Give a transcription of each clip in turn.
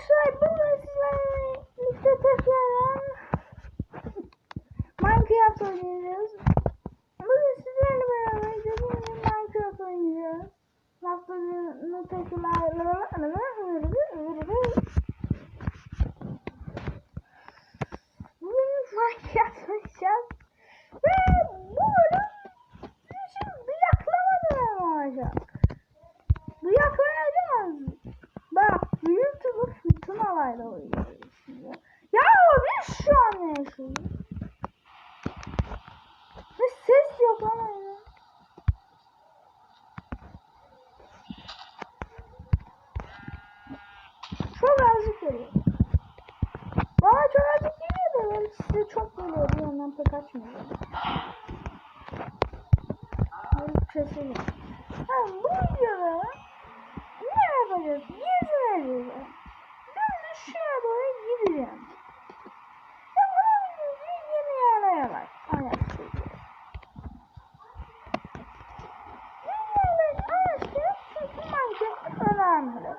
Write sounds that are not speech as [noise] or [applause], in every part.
Arkadaşlar bugün sizlerle birlikte tekrardan Minecraft oynayacağız. Bugün sizlerle beraber dediğim gibi Minecraft oynayacağız. Haftanın tekrardan Bugün Minecraft oynayacağız. Ve bu bölüm sizin için duyaklamadan olacak. Duyaklayacağız. Bak YouTube'u oynuyoruz şimdi. Ya biz şu an ne yaşıyoruz? Ve ses yok ama ya. Çok azıcık geliyor. Bana çok azıcık geliyor da ben size çok geliyor. Bir yandan pek açmıyor. Keselim. Ha, bu videoda ne yapacağız? Gezi vereceğiz. Ben de şuraya doğru gideceğim. Ve bu videoyu yeni yerlere bak. Ayak çekiyor. Yeni yerlere araştırıp çünkü Minecraft önemli.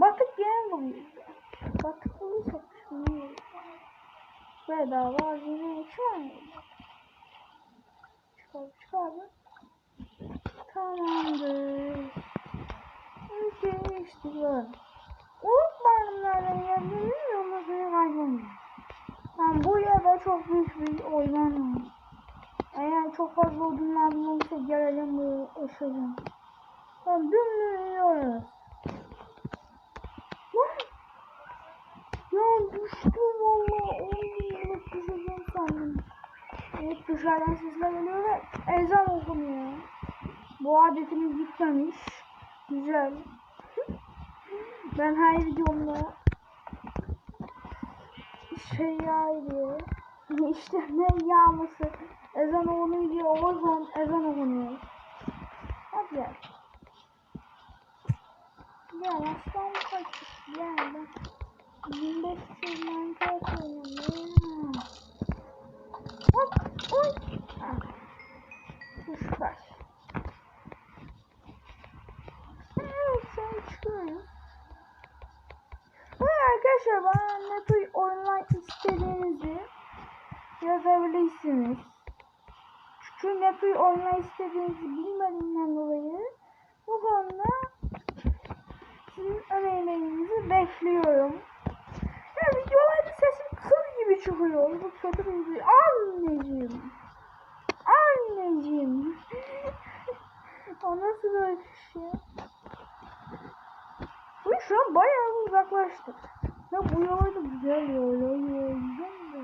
Batık yer buluyor. Batık bulursak şunu. Bedava hazine mı? Çıkar çıkar. Tamamdır. Ülkeyi istiyor. Uluk bayramlardan geldiğimiz yolda suyu kaybolmuyor. Ben bu yerde çok büyük bir var. Eğer çok fazla odun lazım olursa gelelim buraya yaşayacağım. Ben dümdüz Lan! Ya düştüm valla. Oğlum düşeceğim sandım. Evet dışarıdan sesler geliyor ve ezan okunuyor. Bu adetimiz gitmemiş. Güzel. ben her videomda şey yağıyor. İşte ne yağması. Ezan okunuyor o zaman ezan okunuyor. Hadi gel. Gel aslan kaç. Gel ben. 25 yıl Minecraft oynuyorum. Hop. Oy. Ah. Süper. Evet sen çıkıyoruz. Ve arkadaşlar bana ne tür istediğinizi yazabilirsiniz. Çünkü ne tür oyunlar istediğinizi bilmediğimden dolayı bu konuda sizin önerilerinizi bekliyorum. Çıkıyor. Bu video. Anneciğim. Anneciğim. o nasıl böyle bir şey? Ve şu an bayağı uzaklaştık. Ya bu yolda da güzel yol. Güzel de.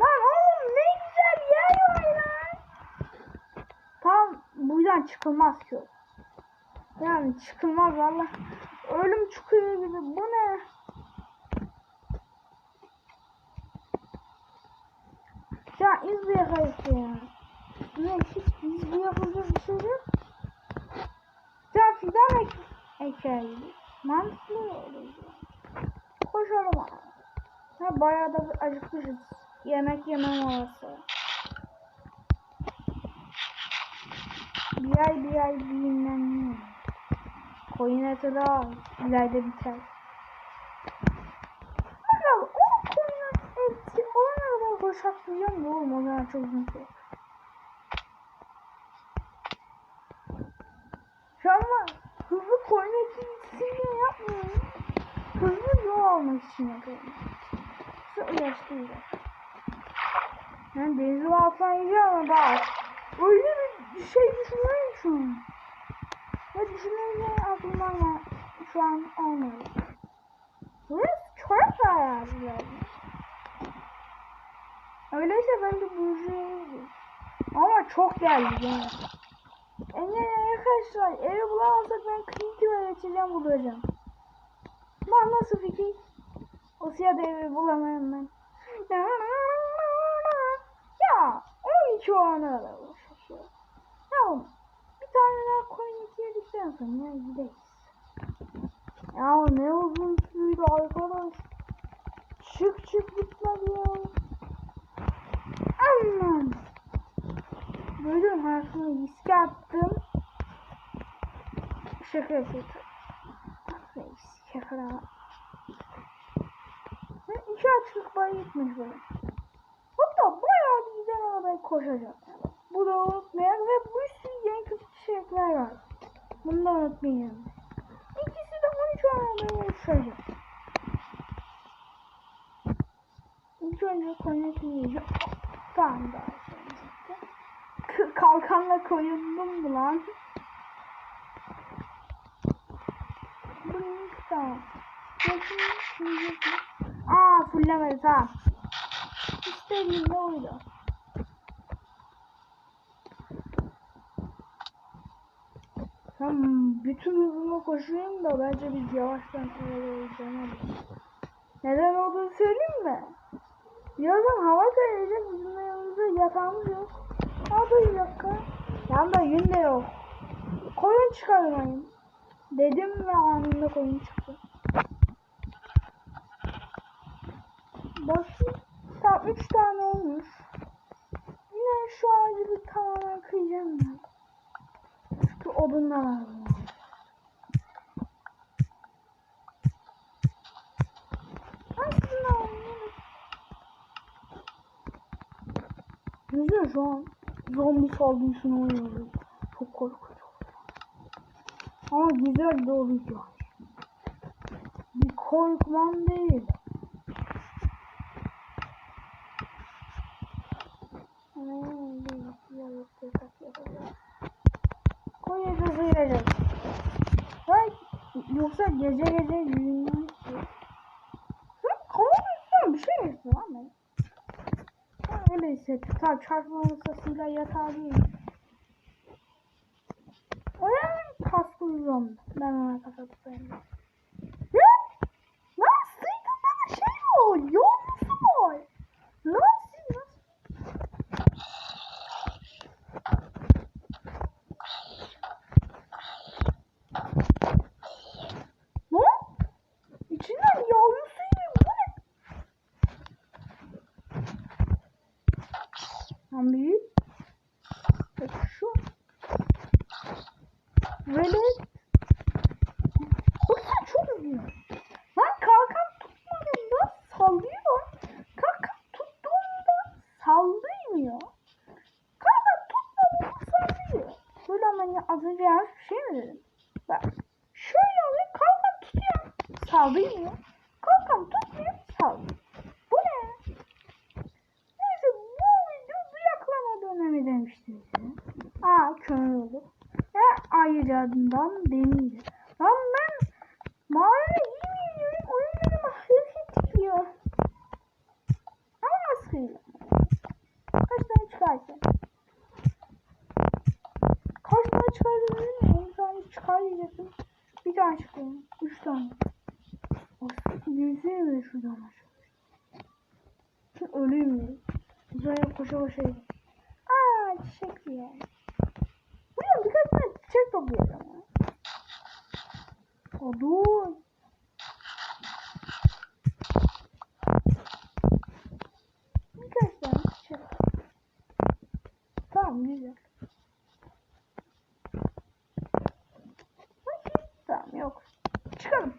Lan oğlum ne güzel yer var lan. Tam buradan çıkılmaz ki. Yani çıkılmaz valla. Ölüm çıkıyor gibi. Bu ne? Ya iz bir yakayısı ya. Ne hiç iz bir yapılacak bir şey yok. Ya fidan ek ekeyiz. Mantıklı olur. Koşalım. Ha bayağı da bir acıkmışız. Yemek yemem orası. Bir ay bir ay dinleniyor. Koyun eti daha ileride biter. Bakalım o koyun eti koşaklayacağım da oğlum o zaman çok uzun süre. Şu an. Hızlı eti istemiyor yapmıyorum. Hızlı yol almak için yapıyorum. Şu ulaştıracağım. Ben denizi alsan yiyeceğim ama bak. Öyle bir şey düşünüyorum şu an. Ve düşününce aklımdan şu an olmuyor. Burası çok ayarlı. Öyleyse ben de burjuyum. Ama çok geldi yani. En yani arkadaşlar evi bulamazsak ben Clint'i geçeceğim bulacağım. Bak nasıl fikir? O siyah evi bulamıyorum ben. Ya 12 ona da uğraşıyor. Ya bir tane daha coin yedikten sonra gideriz. Ya ne uzun sürdü arkadaş. Çık çık bitmedi ya. Aman. Bölüm hayatımı riske attım. Şaka yapıyorum. Şaka. Ve iki açlık bayı gitmiş böyle. Hatta bayağı bir güzel arabaya koşacak. Bu da unutmayan ve bir sürü yeni kötü çiçekler var. Bunu da unutmayın. İkisi de 13 arabaya uçacak. İlk önce koyun yiyeceğim. Tamam daha Kalkanla koyundum mu lan? Bu ne tamam. Aa fullemedi tamam. İstediğim de oydu. Tamam bütün hızıma koşuyorum da bence biz yavaştan öyle Neden olduğunu söyleyeyim mi? Birazdan hava kayacak bizim yanımızda yatağımız yok. Dur bir. Yanında yün de yok. Koyun çıkarmayın. Dedim ve anında koyun çıktı. Bakayım. Tam 3 tane olmuş. Yine şu ağacı bir tamamen kıyacağım ben. Çünkü odunlar lazım. Aslında olmuyor. Güzel şu an zombi saldırısına oynuyoruz. Çok korkutucu. Ama güzel de olacak. Bir korkmam değil. Koyacağız sıyıracağız. Hay, yoksa gece gece yürüyün. Sen kavanozdan bir şey mi lan ben? Ben öyle Tabi çarpma masasıyla yatağı değil. Öyle kaskı uzun. Ben ona kapatıyorum. Ne? Lan sıyırdığında da şey var. Yol musun var? Nasıl? Nasıl? Lan? İçinden yavrusu yiyor. Bu ne? Lan bir. Bak şu. Böyle. Baksana çok üzüyor. Lan kalkan tutmadığında sallıyor. Kalkan tuttuğunda saldırmıyor. Kalkan tutmadığında sallıyor. Böyle ama ya az önce yanlış bir şey mi dedim? Bak. Şöyle oluyor. Kalkan tutuyor. Saldırmıyor. Kalkan tutmuyor. Saldırıyor. Bu ne? Neyse bu video duyaklama dönemi demiştim size. Aa kömür oldu. Ve ayrıcadından demeyeceğim. Lan ben mağaraya girmiyorum. Oyun beni mahvet ediyor. Ama askıyla. Kaç tane çıkarsın? Kaç tane mi? 10 tane çıkar diyecektim. Bir tane çıktı. 3 tane. Yüzüğü mü şuradan aşağı? Şimdi öleyim mi? Uzaya koşa koşa gidiyor. Aa çiçek diye. Buraya birkaç tane çiçek toplayacağım. ya. O dur. Birkaç tane çiçek. Tamam güzel. Bakayım. Tamam yok. Çıkalım.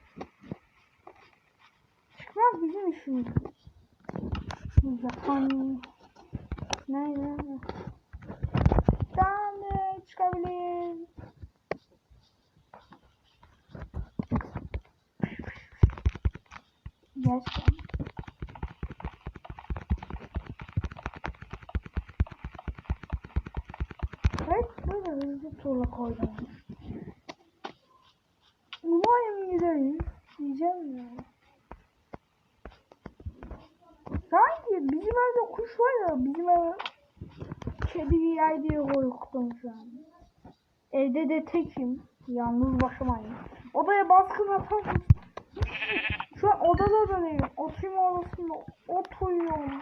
Çıkmak bizim işimiz. Zaten nerede? Tamam çıkabilir. Gerçekten. Evet böyle hızlı tuğla koydum. Umarım gideriz. Diyeceğim ya. Sanki bizim evde ya bizim eve kedi yer diye korktum şu an. Evde de tekim. Yalnız başımayım. Odaya baskın atar mısın? Şu an odada da değilim. Oturma odasında oturuyorum.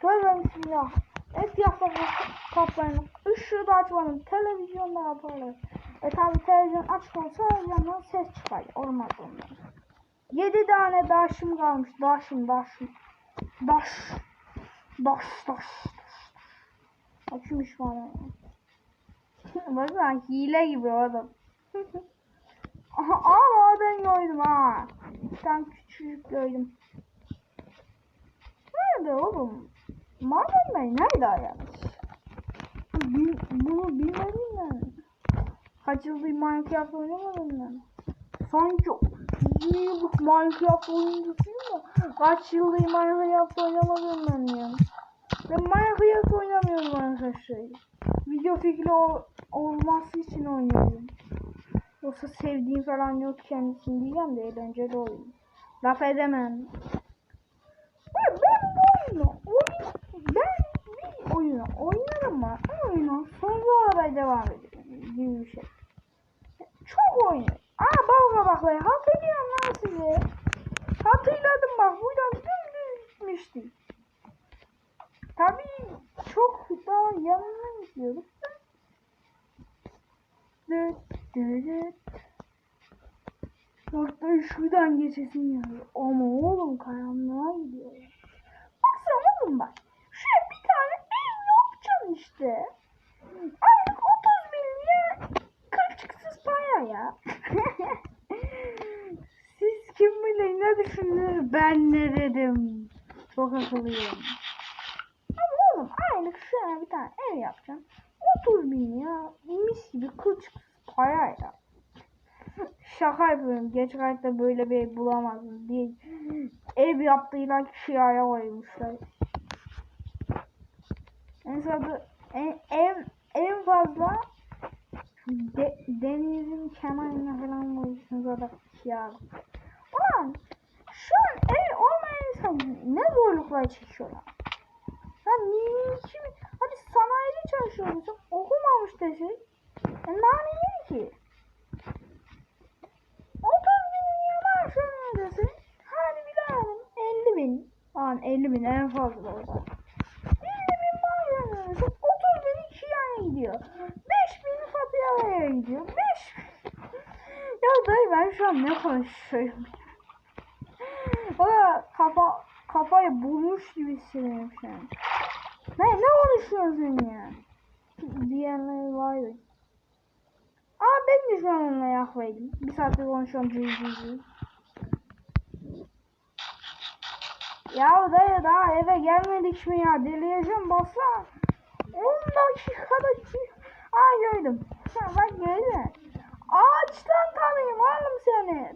Tövbe bismillah. Et yasaklı kaplayın. Işığı da açmadım. Televizyonda yaparlar. E tabi televizyon açmazsa yandan ses çıkar. Olmaz ondan. Yedi tane daşım kalmış. Daşım daşım. Daş. Daş daş. Açmış bana. [laughs] Bakın hile gibi o adam. [laughs] Aha, ama o gördüm ha. Tane küçücük gördüm. Nerede oğlum? Marvel Bey nerede? Bil, bunu bilmedim ben. Kaç yıldır Minecraft oynamadım ben. Sanki iyi bu Minecraft oyuncusuyum da kaç yıldır Minecraft oynamadım ben ya. Ben Minecraft oynamıyorum arkadaşlar. Video fikri ol, olması için oynuyorum. Yoksa sevdiğim falan yok kendisini diyeceğim de eğlenceli oyun. Laf edemem. Ben, ben bu oyunu, oyun, ben bir oyunu oynarım mı? O oyunu sonuna kadar devam ederim gibi bir şey. Çok oynuyorum. Aa bal kabakları hatırlıyorum sizi. Hatırladım bak buradan dümdüz gitmiştik. Tabii çok daha yanına gidiyorduk da. Dıt dıt. Orada şuradan geçesin yani. Ama oğlum karanlığa gidiyor. Baksana oğlum bak. Şuraya bir tane ev yapacaksın işte. Aylık 30 milyar kılçıksız para ya. [laughs] Kim bilir ne düşündünüz ben ne dedim. Çok akıllıyım. Ama oğlum aylık şuraya bir tane ev yapacağım. 30 bin ya. Mis gibi kılçıksız para ya. Şaka yapıyorum. Geç hayatta böyle bir ev bulamazsınız diye. Ev yaptığıyla kiraya koymuşlar. En fazla en, en, en fazla de, denizin kenarına falan koyuyorsunuz o da Ulan şu an ev olmayan insan ne zorluklar çekiyorlar. Ya niye kim? Hadi sanayide çalışıyor musun? Okumamış desin. E daha ne ki? 30 bin lira maaş desin. Hadi bilelim 50 bin. Lan 50 bin en fazla orada. 50 bin maaş desin. 30 bin iki yana gidiyor. 5 bin faturalara gidiyor. 5 Ya dayı ben şu an ne konuşuyorum? Valla kafa kafayı bulmuş gibi hissediyorum şu an. Ne ne konuşuyorsun ya? Diyenler var ya. Aa ben de şu an onunla yaklaydım. Bir saattir konuşuyorum cıy cıy cıy. Ya dayı daha eve gelmedik mi ya? Delireceğim basla. 10 dakikada Aa gördüm. Ha, bak gördün. Ağaçtan tanıyayım oğlum seni.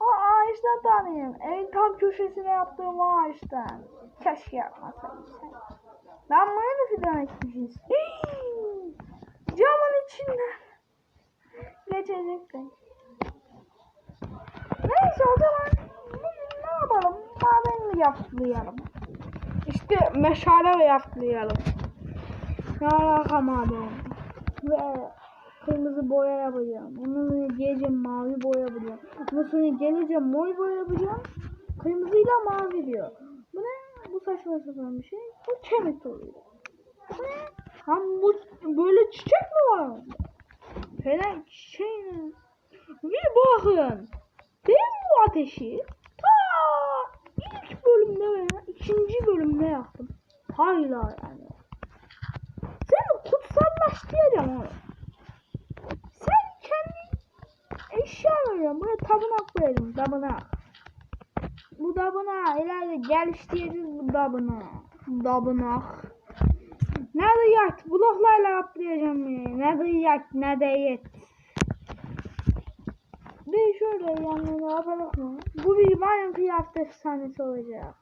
O ağaçtan tanıyayım. En tam köşesine yaptığım o ağaçtan. Keşke yapmasaydım. Lan buraya da fidan ekmişiz. Hii! Camın içinden. Geçecektim. Neyse o zaman bugün ne yapalım? Maden mi yaplayalım? İşte meşale mi yaplayalım? Ne alaka maden? Ve kırmızı boya yapacağım. Ondan sonra geleceğim mavi boya yapacağım. Ondan sonra geleceğim mor boya yapacağım. Kırmızıyla mavi diyor. Bu ne? Bu saçma sapan bir şey. Bu kemik oluyor. Bu ne? Ham bu böyle çiçek mi var? Falan şey mi? Bir bakın. Ben bu ateşi ta ilk bölümde veya ikinci bölümde yaktım. Hala yani. Seni kutsallaştıracağım onu. Sen kendi eşyalarına buraya tapınak koyalım tapınak. Bu tapınak ileride geliştireceğiz bu tapınak. Tapınak. Nerede yat? Bloklarla atlayacağım ya. Nerede yat? Nerede yat? Bir şöyle yanına yapalım mı? Bu bir Minecraft efsanesi olacak.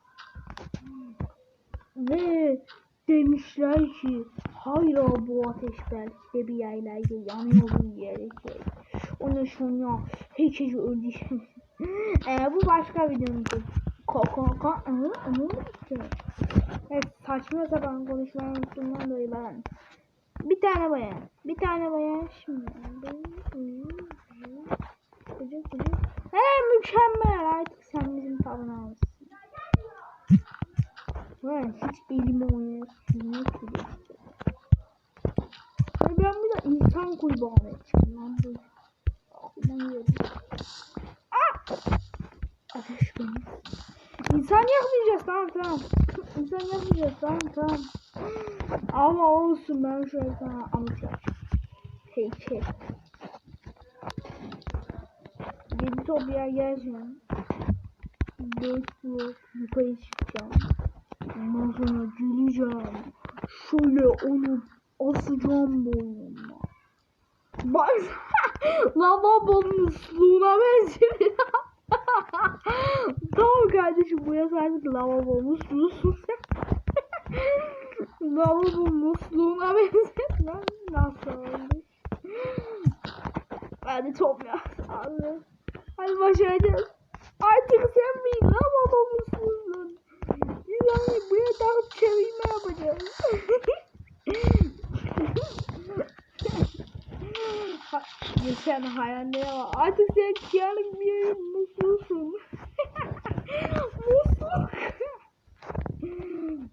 Ve demişler ki hayır bu ateş belki de bir yerlerde yanıyor bu gerekir. Onu sonra herkes öldü. ee, bu başka videomuzdur. Kaka kaka ıı ıı işte. Evet saçma sapan konuşmayı unuttuğumdan dolayı ben. Bir tane bayan. Bir tane bayan şimdi. Gıcık gıcık. He mükemmel artık sen bizim tapınağımızsın. Ben hiç elimi oynayasın yok gibi. Ve ben bir de insan kurbanı edeceğim lan bu. Aklıma geldi. Ah! Ateş beni. İnsan yakmayacağız tamam tamam. Yakmayacağız tamam tamam. Ama olsun ben şöyle sana anlatacağım. Heykel. Editopya geleceğim. Dört blok yukarı çıkacağım. Ondan sonra geleceğim. Şöyle onu asacağım boynuma. Bak [laughs] lavabo musluğuna benziyor. [laughs] tamam kardeşim bu yaz artık lavabo musluğusun lavabo musluğuna. Lan Nasıl olmuş? Hadi topla. Abi. Hadi başaracağız. Artık sen bir lavabo musluğusun. Yani buraya takıp çevirme yapacağız. Ha- Geçen hayallere var. Artık sen Kia'nın bir yerin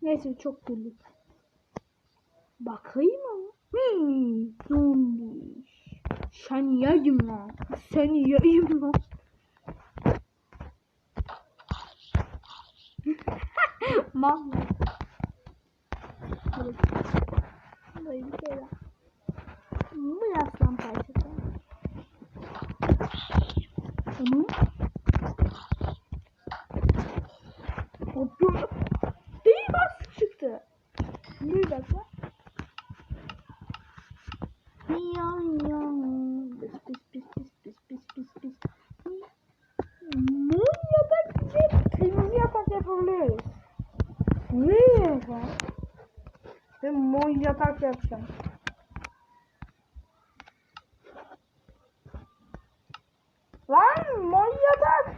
Neyse çok güldük. Bakayım ama. Hmm, zombi. Sen yayım lan. Seni yayım lan. [laughs] Evet. Böyle bir şey var. Bu aslan parçası. Hoppa. Değil bas çıktı. Bir dakika. Ya ya. Pis pis pis pis pis pis pis pis. Mum yatak gibi kırmızı yatak yapabiliriz. Ne yapalım? Ben mor yatak yapacağım. Lan mor yatak.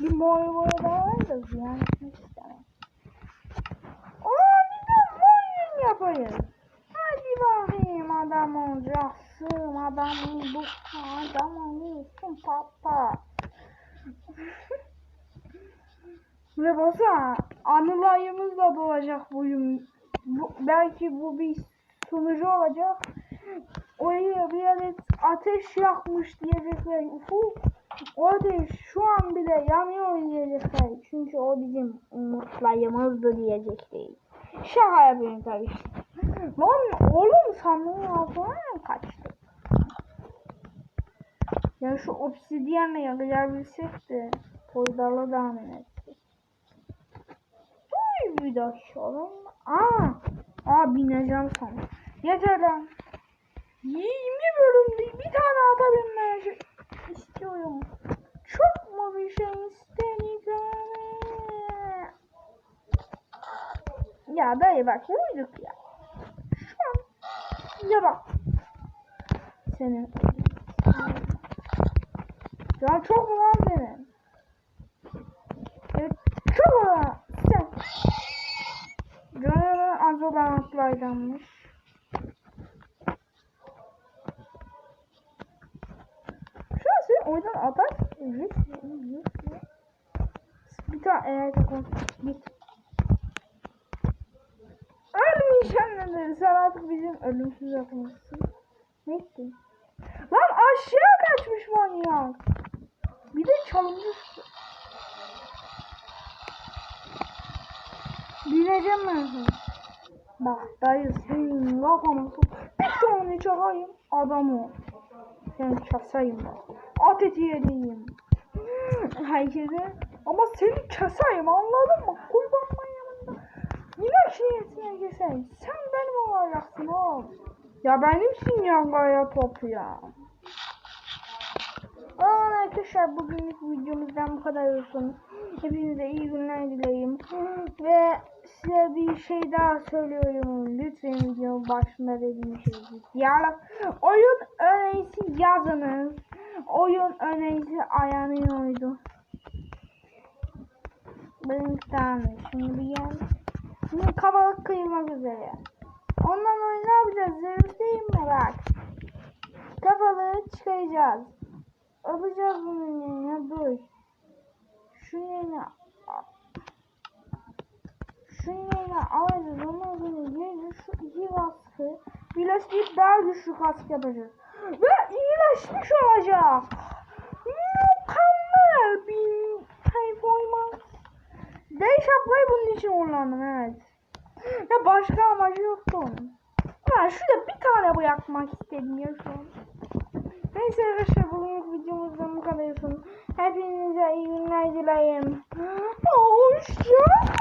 Bir mor boya daha var da ziyan etmek istemem. Aa bir de mor yün yapayım. Hadi bakayım adam olacaksın. Adam olduk. Adam oluyorsun papa. Ve basana anılayımız da doğacak bugün. Bu, belki bu bir sunucu olacak. Oraya bir adet ateş yakmış diyecekler. Ufuk o ateş şu an bile yanıyor diyecekler. Çünkü o bizim umutlarımızdı diyecekler. Şaka yapıyorum tabii. Lan oğlum sandığın altına mı kaçtı? Ya şu obsidiyenle yakalayabilsek de koydalı devam etsek. Dur bir dakika oğlum. Aa, aa bineceğim sana. Yeter lan. 20 bölümde bir tane ata binmeye istiyorum. Çok mu bir şey istedim? Ya dayı bak uyduk ya. Şu an ya bak. Senin. Ya çok mu lan senin? Evet çok mu lan sen? Canım Azolanatlardanmış. Şu an sen oyundan atar. Evet. Bir tane eğer takım. Git. Ölmeyeceğim dedi. Sen artık bizim ölümsüz yapmışsın. Ne ettin? Lan aşağı kaçmış manyak. Bir de çalmış. Bineceğim ben sana. Bak dayı senin lakamısın. Bir tane çakayım. Adam ol. Sen kasayım bak. At eti yediğim. Herkese. Ama seni kasayım anladın mı? Kurbanma yanında. Yine şinesine keser. Sen benim olacaksın oğlum. Ya benimsin ya gaya topu ya. Arkadaşlar bugünlük videomuzdan bu kadar olsun. Hepinize iyi günler dileyim. Ve size bir şey daha söylüyorum. Lütfen videonun başında dediğim şey. Diyalog. Oyun önerisi yazınız. Oyun önerisi ayarlıyordu. Benim tane. Şimdi bir yer. Şimdi kabalık kıymak üzere. Ondan sonra ne yapacağız? Değil mi? Bak. Kafalığı çıkaracağız. Alacağız bunun yerine. Dur. Şunun yerine şunun yerine alacağız. Ondan sonra yerine şu iki kaskı birleştirip daha güçlü kask yapacağız. Ve iyileşmiş olacak. Mükemmel bir performans. Değiş yapmayı bunun için kullandım evet. Ya başka amacı yoktu onun. Ya şurada bir tane bırakmak istedim ya şu an. Neyse arkadaşlar bugünlük videomuzdan bu kadar son. Hepinize iyi günler dilerim. Hoşçakalın.